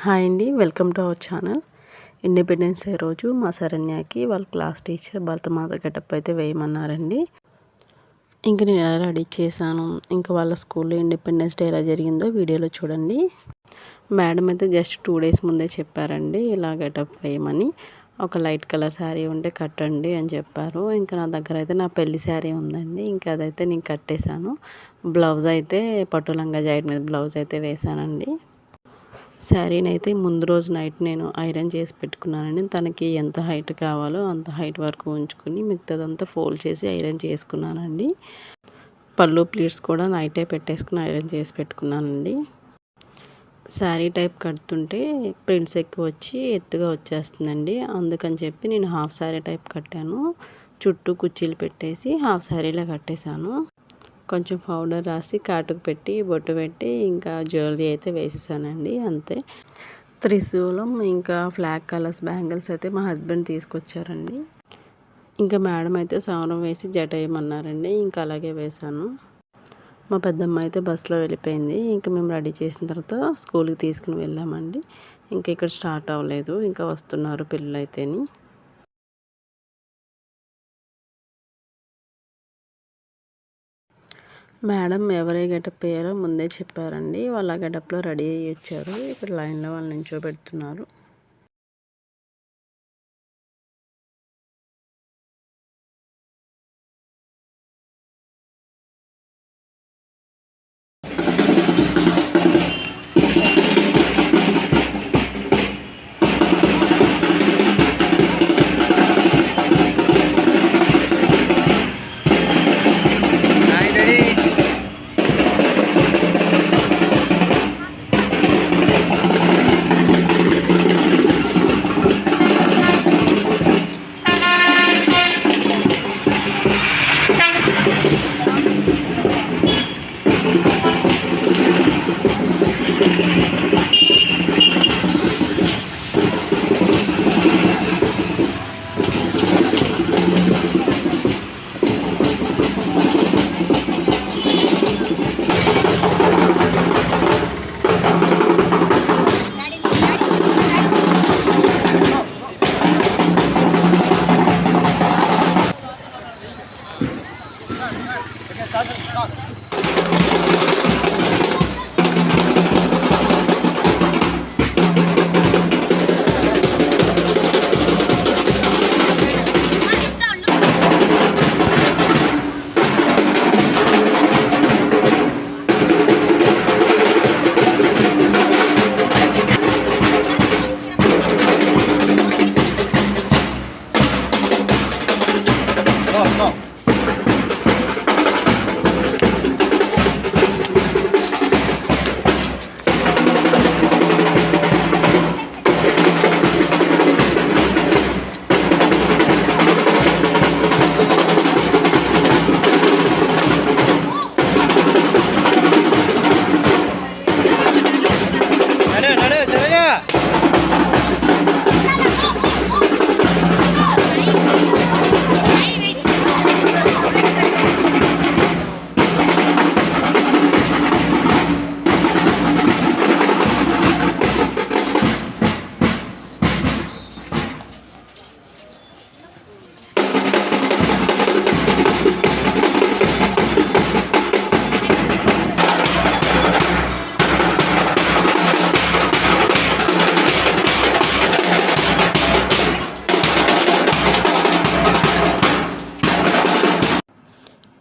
Hi అండి welcome to our channel. Independence day రోజు మా శరణ్యకి వాళ్ళ క్లాస్ టీచర్ భరతమాత గెటప్ అయితే వేయమన్నారండి. ఇంక నేను ఎలా రెడీ చేశాను ఇంకా వాళ్ళ స్కూల్లో ఇండిపెండెన్స్ డే ఎలా జరిగిందో వీడియోలో చూడండి. మేడం అయితే జస్ట్ టూ డేస్ ముందే చెప్పారండి ఇలా గెటప్ వేయమని. ఒక లైట్ కలర్ శారీ ఉంటే కట్టండి అని చెప్పారు. ఇంకా నా దగ్గర అయితే నా పెళ్ళి శారీ ఉందండి ఇంకా అదైతే నేను కట్టేశాను. బ్లౌజ్ అయితే పట్టు లంగా జాయిట్ మీద బ్లౌజ్ అయితే వేశానండి. శారీని అయితే ముందు రోజు నైట్ నేను ఐరన్ చేసి పెట్టుకున్నానండి. తనకి ఎంత హైట్ కావాలో అంత హైట్ వరకు ఉంచుకుని మిగతాదంతా ఫోల్డ్ చేసి ఐరన్ చేసుకున్నానండి. పళ్ళు ప్లీట్స్ కూడా నైటే పెట్టేసుకుని ఐరన్ చేసి పెట్టుకున్నానండి. శారీ టైప్ కడుతుంటే ప్రింట్స్ ఎక్కువ వచ్చి ఎత్తుగా వచ్చేస్తుందండి. అందుకని చెప్పి నేను హాఫ్ శారీ టైప్ కట్టాను. చుట్టూ కుర్చీలు పెట్టేసి హాఫ్ శారీలో కట్టేశాను. కొంచెం పౌడర్ రాసి కాటుకు పెట్టి బొట్టు పెట్టి ఇంకా జ్యువెలరీ అయితే వేసేసానండి అంతే. త్రిశూలం ఇంకా ఫ్లాగ్ కలర్స్ బ్యాంగిల్స్ అయితే మా హస్బెండ్ తీసుకొచ్చారండి. ఇంకా మేడం అయితే సవరం వేసి జట వేయమన్నారండి ఇంకా అలాగే వేశాను. మా పెద్దమ్మ అయితే బస్సులో వెళ్ళిపోయింది ఇంకా మేము రెడీ చేసిన తర్వాత స్కూల్కి తీసుకుని వెళ్ళామండి. ఇంకా ఇక్కడ స్టార్ట్ అవ్వలేదు ఇంకా వస్తున్నారు పిల్లలు అయితేని మేడం ఎవరే గెటప్ వేయాలో ముందే చెప్పారండి. వాళ్ళ గెటప్లో రెడీ అయ్యి వచ్చారు. ఇక్కడ లైన్లో వాళ్ళు నించోబెడుతున్నారు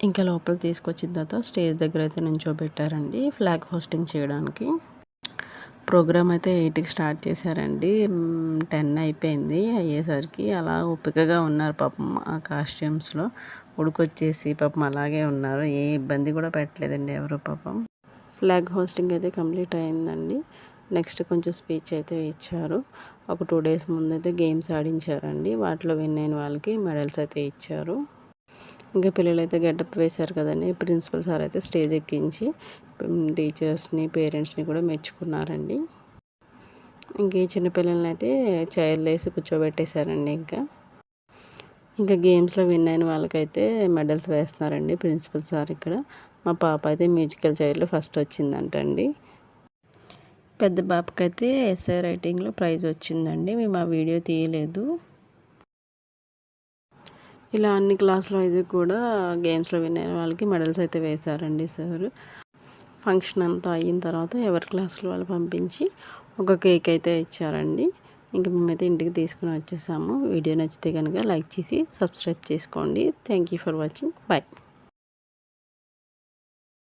ఇంకా లోపలికి తీసుకొచ్చిన తర్వాత స్టేజ్ దగ్గర అయితే నించోబెట్టారండి ఫ్లాగ్ హోస్టింగ్ చేయడానికి. ప్రోగ్రామ్ అయితే ఎయిట్కి స్టార్ట్ చేశారండి. టెన్ అయిపోయింది అయ్యేసరికి. అలా ఓపికగా ఉన్నారు పాపం ఆ కాస్ట్యూమ్స్లో. ఉడికొచ్చేసి పాపం అలాగే ఉన్నారు. ఏ ఇబ్బంది కూడా పెట్టలేదండి ఎవరు పాపం. ఫ్లాగ్ హోస్టింగ్ అయితే కంప్లీట్ అయిందండి. నెక్స్ట్ కొంచెం స్పీచ్ అయితే ఇచ్చారు. ఒక టూ డేస్ ముందు అయితే గేమ్స్ ఆడించారండి. వాటిలో విన్ అయిన వాళ్ళకి మెడల్స్ అయితే ఇచ్చారు. ఇంకా పిల్లలు అయితే గెటప్ వేశారు కదండి. ప్రిన్సిపల్ సార్ అయితే స్టేజ్ ఎక్కించి టీచర్స్ని పేరెంట్స్ని కూడా మెచ్చుకున్నారండి. ఇంకా ఈ చిన్నపిల్లల్ని అయితే చైర్లు వేసి కూర్చోబెట్టేశారండి ఇంకా. ఇంకా గేమ్స్లో విన్ అయిన వాళ్ళకైతే మెడల్స్ వేస్తున్నారండి ప్రిన్సిపల్ సార్ ఇక్కడ. మా పాప అయితే మ్యూజికల్ చైర్లో ఫస్ట్ వచ్చిందంటండి. పెద్ద పాపకైతే ఎస్ఐ రైటింగ్లో ప్రైజ్ వచ్చిందండి. మేము ఆ వీడియో తీయలేదు. ఇలా అన్ని క్లాసుల వైజ్ కూడా గేమ్స్లో విన్ అయిన వాళ్ళకి మెడల్స్ అయితే వేశారండి సార్. ఫంక్షన్ అంతా అయిన తర్వాత ఎవరి క్లాస్లో వాళ్ళు పంపించి ఒక కేక్ అయితే ఇచ్చారండి. ఇంక మేమైతే ఇంటికి తీసుకుని వచ్చేసాము. వీడియో నచ్చితే కనుక లైక్ చేసి సబ్స్క్రైబ్ చేసుకోండి. Thank you for watching. Bye.